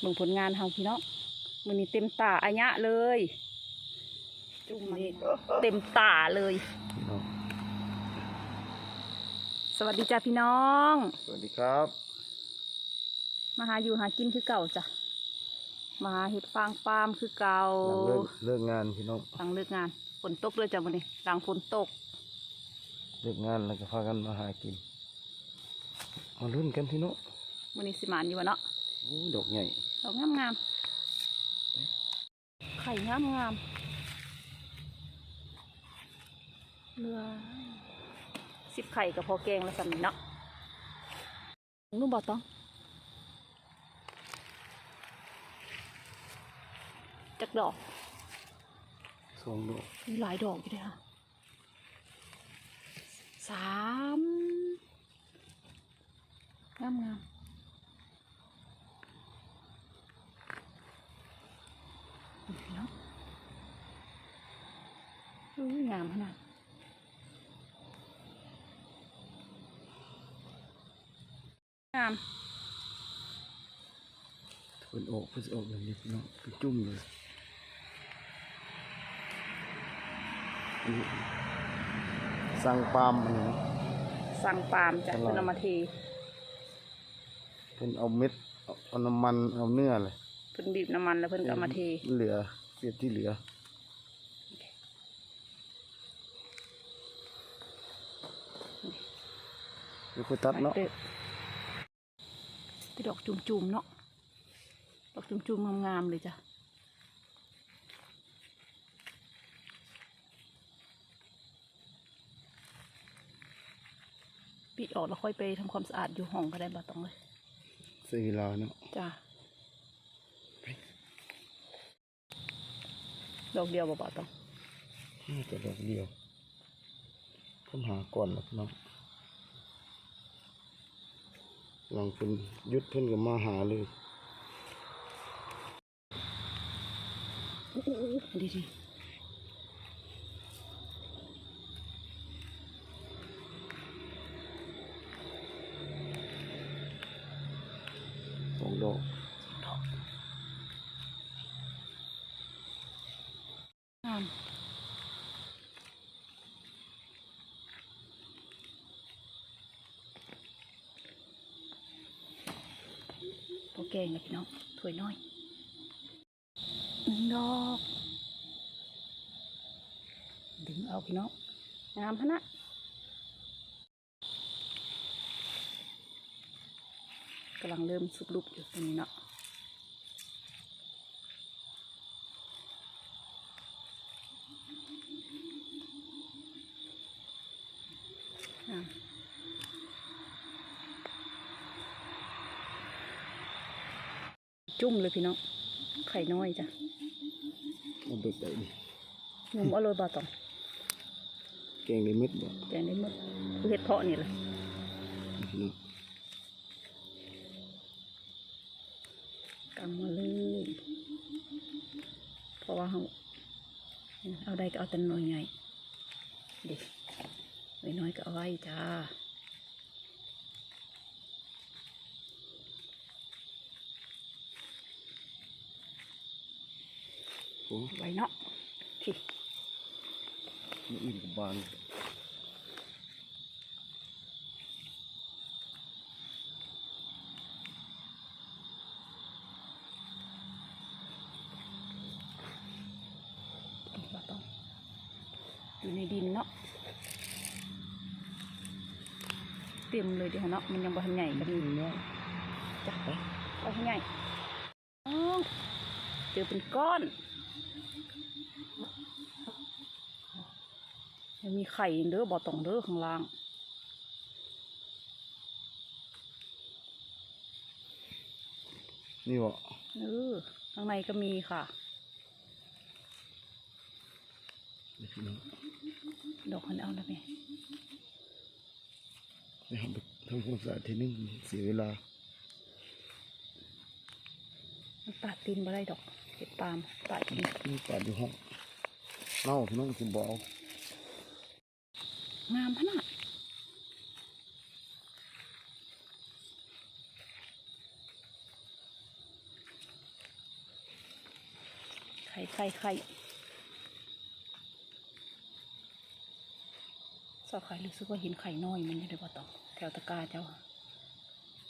เบิ่งผลงานเฮาพี่น้องมื้อนี้เต็มตาอายะเลย จุ่มนี่เต็มตาเลยพี่น้องสวัสดีจ้าพี่น้อง สวัสดีครับ มาหาอยู่หากินคือเก่าจ้ะมาหาเห็ดฟางปาล์มคือเก่าหลังเลิกเลิกงานพี่น้องหลังเลิกงานฝนตกเลยจ้ะมื้อนี้หลังฝนตก เลิกงานแล้วก็พากันมาหากินมาลุ้นกันพี่น้องมื้อนี้สิหมานอยู่วะเนาะโอ้ยดอกใหญ่ ดอกงามงามๆไข่งามงามๆเรือสิบไข่กับพอแกงแล้วสำนี้เนาะนุ่มบอต้องจักดอกสองดอกมีหลายดอกอยู่เลยค่ะสามงามงามเนาะอุ้ย งามขนาดงามเพิ่นออกเพิ่นสิออกแบบนี้พี่น้องเป็นจุ่มเลยอันนี้สั่งปาล์มอันนี้นะสั่งปาล์มจากตลาดคุณเอามาเทเพิ่นเอาเม็ดเอาเอาน้ำมันเอาเนื้อเลยเพิ่นบีบน้ำมันแล้วเพิ่นก็เอามาเทเหลือเศษที่เหลือ เดี๋ยวค่อยตัดเนาะที่ดอกจุ่มๆเนาะ ดอกจุ่มๆงามๆเลยจ้ะปิดออกแล้วค่อยไปทำความสะอาดอยู่ห้องก็ได้บ่ต้องเลยเสียเวลาเนาะ จ้ะ ดอกเดียวบ่บ่ต้องน่าจะดอกเดียวผมหาก่อนนะพี่น้อง หลังเพิ่นหยุดเพิ่นก็มาหาเลยดีดีสองดอกดอกงาม แกงนะพี่น้องถ้วยน้อยดอก ดึงเอาพี่น้องงามพะนะกำลังเริ่มสุกลุกอยู่ตรงนี้เนาะงา จุ่มเลยพี่น้องไข่น้อยจ้ะเอาเบิกได้ดิงมเอาเลยบาตองแกงได้เม็ดบ่แกงได้หมดคือเห็ดเพาะนี่แหละพี่น้องกำมาเลยเพราะว่าเขาเอาได้ก็เอาแต่น้อยไงเด็กน้อยๆก็เอาไว้จ้า ไว้เนาะพี่ยอื่นกับบานบ่ต้องอยู่ในดินเนาะเต็มเลยเดี๋ยวเนาะมันยังบ่ทันใหญ่กันอยู่เนี่ยจ้ะไปเอาให้ใหญ่อ้าวเจอเป็นก้อน ยังมีไข่อีกเด้อบ่ต้องเด้อข้างล่าง นี่บ่เออข้างในก็มีค่ะนี่พี่น้องดอกคันเอาแล้วไหมไปหาไปทำความสะอาดทีนึงเสียเวลามันปาดตีนมาได้ดอกเห็ดปาล์มปาดตีนนี่ปาดอยู่ห้องเน่าพี่น้องสิบ่เอา งามขนาดข่ไข่ไข่สอบไข่รู้สึกว่าเห็นไข่น้อยมันอยู่ในบ่อตองแถวตะกร้าเจ้าอะ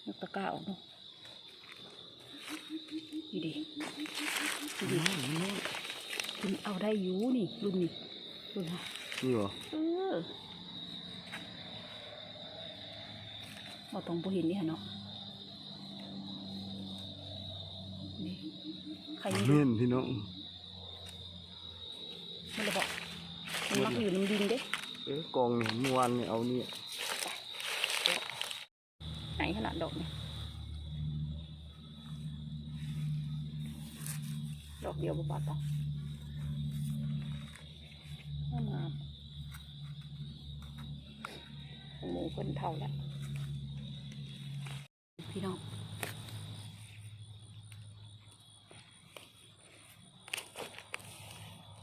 ยกตะกร้าออกดูนี่ดินี่ดิคุณเอาได้อยู่นี่รุ่นนี้รุ่นนะนี่เหรอเออ บ่อตองบ่เห็นนี่ฮะเนาะนี่ไข่นี่ดูเม่นพี่น้องมันจะบอกมันมักอยู่น้ำดินเด้เอ๊ะกองเนี่ยเมื่อวานเนี่ยเอาเนี่ยไหนขนาดดอกเนี่ยดอกเดียวบ่บาดต่องามๆหมูคนเท่าแล้ว พี่น้อง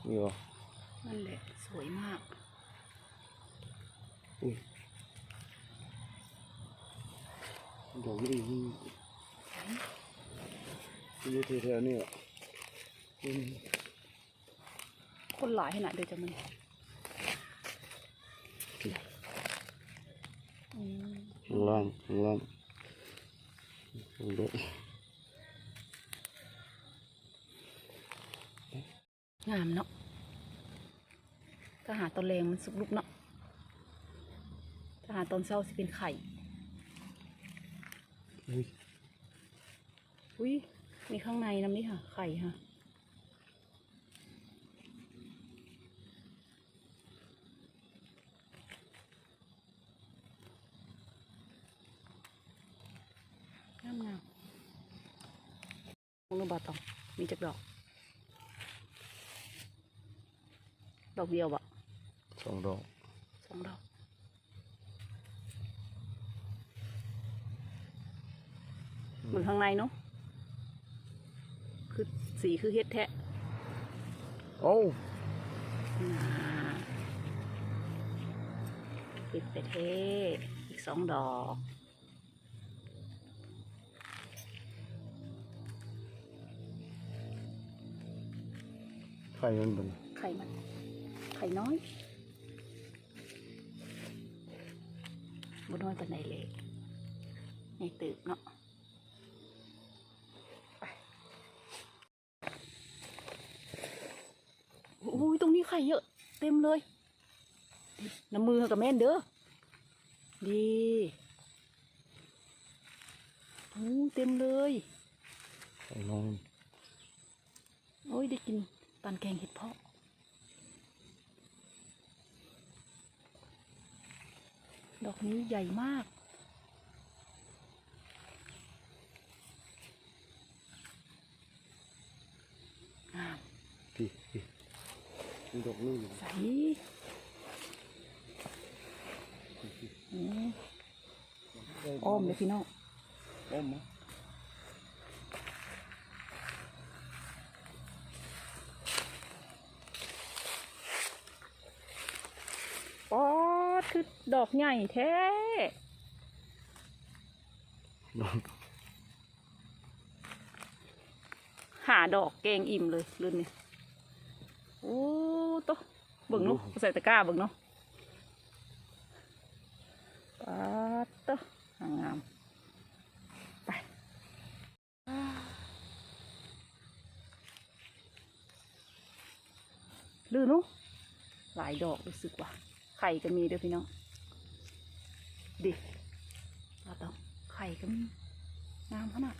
นี่เหรอนั่นแหละสวยมากอุ้ยดอกนี่นี่นี่แถวๆนี่อะอืมคนหลายขนาดเดียวจะมันอืมข้างล่างข้างล่าง ข้างบนงามเนาะถ้าหาตอนแรงมันสุกลุกเนาะถ้าหาตอนเช้าสิเป็นไข่ อุ้ยอุ้ยมีข้างในน้ำนี่ค่ะ ไข่ค่ะ งามงาม มองดูบาตองมีจักดอก ดอกเดียวบะสองดอกสองดอกเหมือนข้างในเนาะคือสีคือเฮ็ดแทะโอ้อ่าปิดไปเทอีกสองดอก ไข่มันเป็นไข่มัน ไข่น้อยบน้อยปานไหนเลยในตึกเนาะไปโอ้ยตรงนี้ไข่เยอะ เต็มเลย น้ำมือกับแม่นเด้อ ดีโอ้เต็มเลย ไข่น้อย โอ้ยได้กิน ปานแกงเห็ดเพาะดอกนี้ใหญ่มากงามพี่พี่มีดอกนี่อยู่ใสอืมอ้อมเลยพี่น้องอ้อมมั้ย ป๊อดคือ ดอกใหญ่แท้ดอกหาดอกแกงอิ่มเลยรุ่นนี้โอ้โตะเบิ่งเนาะใส่ตะกร้าเบิ่งเนาะป๊าดโตะงามๆไปอ่าลื่นเนาะหลายดอกรู้สึกว่าไข่ก็มีเด้อพี่น้อง ดิเราต้องไข่ก็มีงามขนาด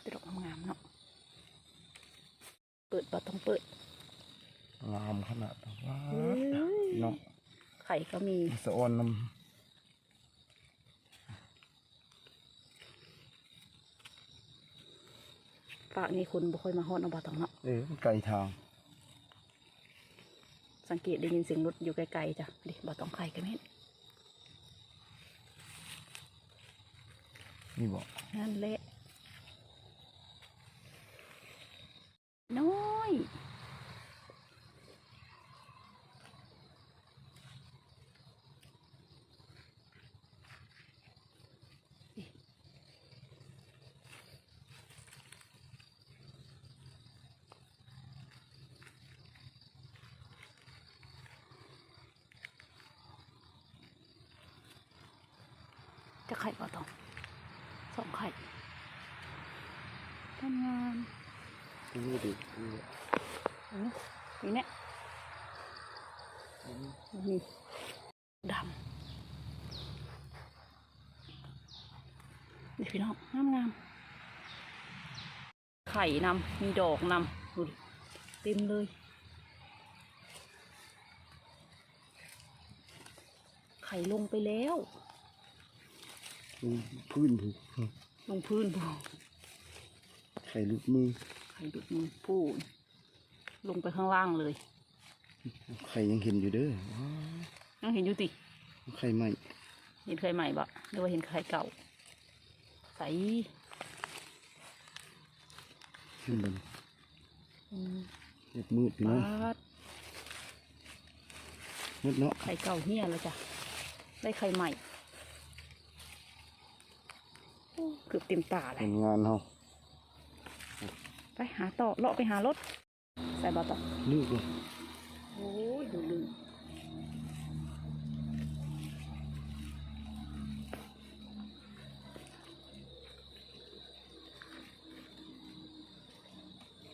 เป็นดอกงามๆเนาะ เปิดบ่ต้องเปิดงามขนาดว้าเฮ้ยเนาะไข่ก็มีสะออนน้ฝากนี่คนบ่ค่อยมาฮอดเอาบ่ต้องเนาะำเอ๊ะมันไกลทาง สังเกตได้ยินเสียงรถอยู่ไกลๆจ้ะดิบ่ต้องไข่ก็แม่นนี่บอกนั่นแหละ น้อยจะไข่ปลาตองสองไข่ทำงาน นี่ดินี่อืมนี่เนี่ยนี่ดำนี่พี่น้องงามงามไข่นำมีดอกนำดูดิเต็มเลยไข่ลงไปแล้วพื้นถูกลงพื้นพูไข่ลูกมือ ไข่ดุกมือพูนลงไปข้างล่างเลย ไข่ยังเห็นอยู่เด้อว้ายังเห็นอยู่ติวไข่ใหม่ เห็นไข่ใหม่ปะหรือว่าเห็นไข่เก่า ใสขึ้นบนอืมเรียบมืดพี่น้องปาดมืดเนาะ ไข่เก่าเฮียแล้วจ้ะ ได้ไข่ใหม่โอ้เกือบเต็มตาเลเป็ยนงานเฮา ไปหาต่อเลาะไปหารถ ใส่บาต่อลูกเลยโอ้ยดูลืม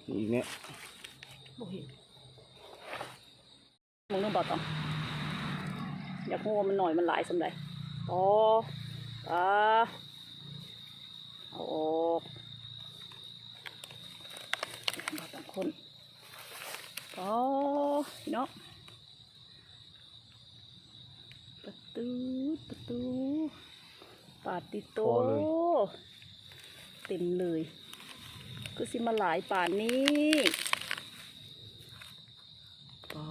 อีกเนี่ยบ่เห็นมึงนึกบาต่ออยากโง่มันหน่อยมันหลายสำไรต่อตาเอาออกบาต่างคน ต่อพี่น้องประตูประตูปาติโตเต็มเลย ก็สิมาหลายป่านนี้ก็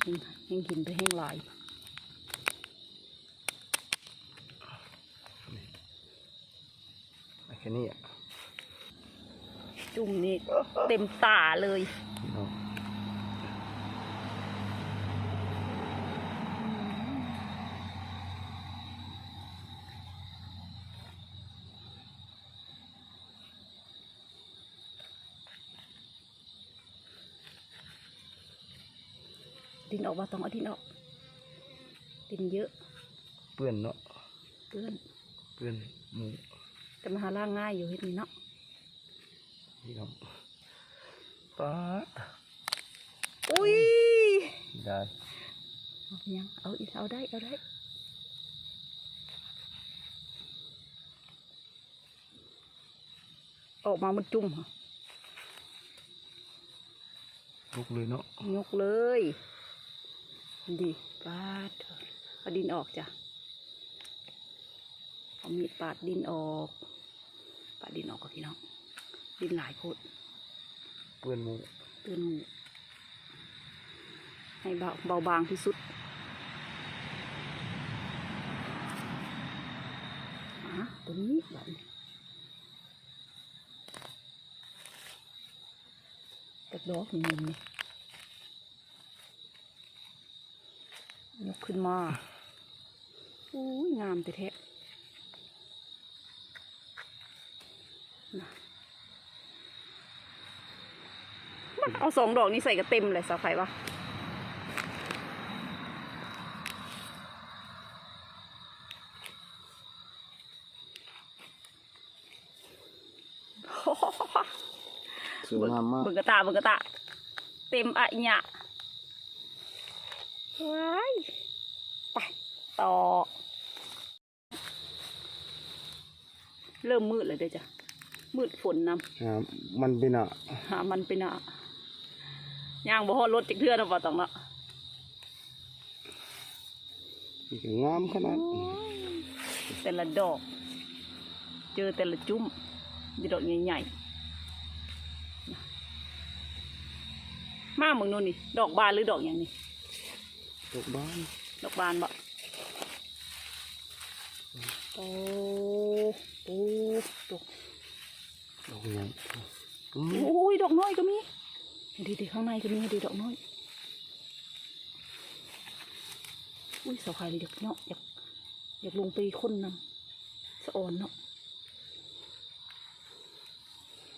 แห้งแห้งหินไปแห้งหลายแค่นี้อะจุ่มนี่เต็มตาเลย ดินออกมาต้องเอาดินออก ดินเยอะ เปื้อนเนาะเกินเปื้อนหมูแต่มาหาล่างง่ายอยู่เฮ็ดนี่เนาะพี่น้องป้าดอุ้ย ได้เอายังเอาอีกเอาได้ เอาได้ออกมามันจุ่มค่ะลุกเลยเนาะยกเลย ดีปาดเถอะเอาดินออกจ้ะเอามีดปาดดินออก ปาดดินออกกับพี่น้อง ดินหลายโพดเปื้อนหมูเตือนหมูให้เบาเบาบางที่สุดอะตัวนี้แบบนี้กระดอกเงินนี่ยก ขึ้นมาอุ้ยงามแต่แท้น่ะมาเอาสองดอกนี้ใส่กระเต็มเลยสาวไข่ปะสวยงามมากเบิ่งกระตาเบิ่งกระตา เต็มอะเนี่ยว้ายไป ต่อ เริ่มมืดเลยเด้อจ้ะ มืดฝนนอ่ามันเป็นอะำหามันไปหน่ะย่างบ่ฮอดรถจักเทื่อนะบ่ต้องเนาะนี่ก็งามขนาดแต่ละดอก เจอแต่ละจุ้มมีดอกใหญ่ๆมามึงนู่นนี่ ดอกบานหรือดอกอย่างนี้ ตกบ้าน ดอกบานบ่ โอ้โอ้ดอกดอกใหญ่อืมโอ้ยดอกน้อยก็มีดีดีๆข้างในก็มีดีดอกน้อยอุ้ยเสาไข่เลยเด็กเนาะอยากอยากลงไปคนนำสะออนเนาะ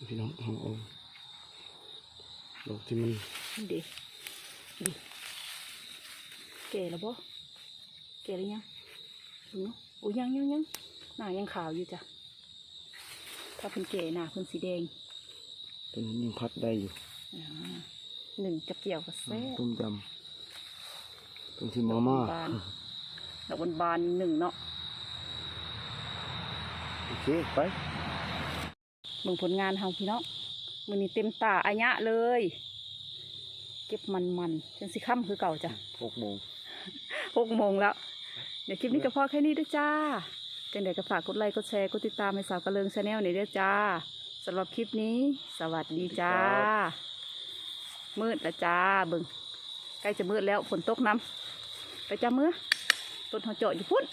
พี่น้องเอาเอาดอกที่มันนี่ดีดีแก่แล้วบ่แก่หรือยังดูเนาะโอ้ยยังยังยังหน้ายังขาวอยู่จ้ะ ถ้าเพิ่นแก่หน้าเพิ่นสีแดงต้นนี้ยังพัดได้อยู่อ่าหนึ่งจับเกี่ยวกับแซ่บต้มยำต้มที่มาม่าบานดอกบานบานๆหนึ่งเนาะ โอเค ไปเบิ่งผลงานเฮาพี่เนาะมือนี้เต็มตาอายะเลย เก็บมันมันๆจนสิค่ำคือเก่าจ้ะหกโมงหกโมงแล้ว เดี๋ยวคลิปนี้ก็พอแค่นี้เด้วยจ้าจังเดี๋ยวก็ฝากกดไลค์กดแชร์กดติดตามให้สาวกระเลิงชาแนลหน่อยเด้วยจ้าสำหรับคลิปนี้ สวัสดีจ้า มืดแล้วจ้าเบิ่งใกล้จะมืดแล้วฝนตกน้ำไปจ้ามือต้นหอเจาะอยู่พุ่น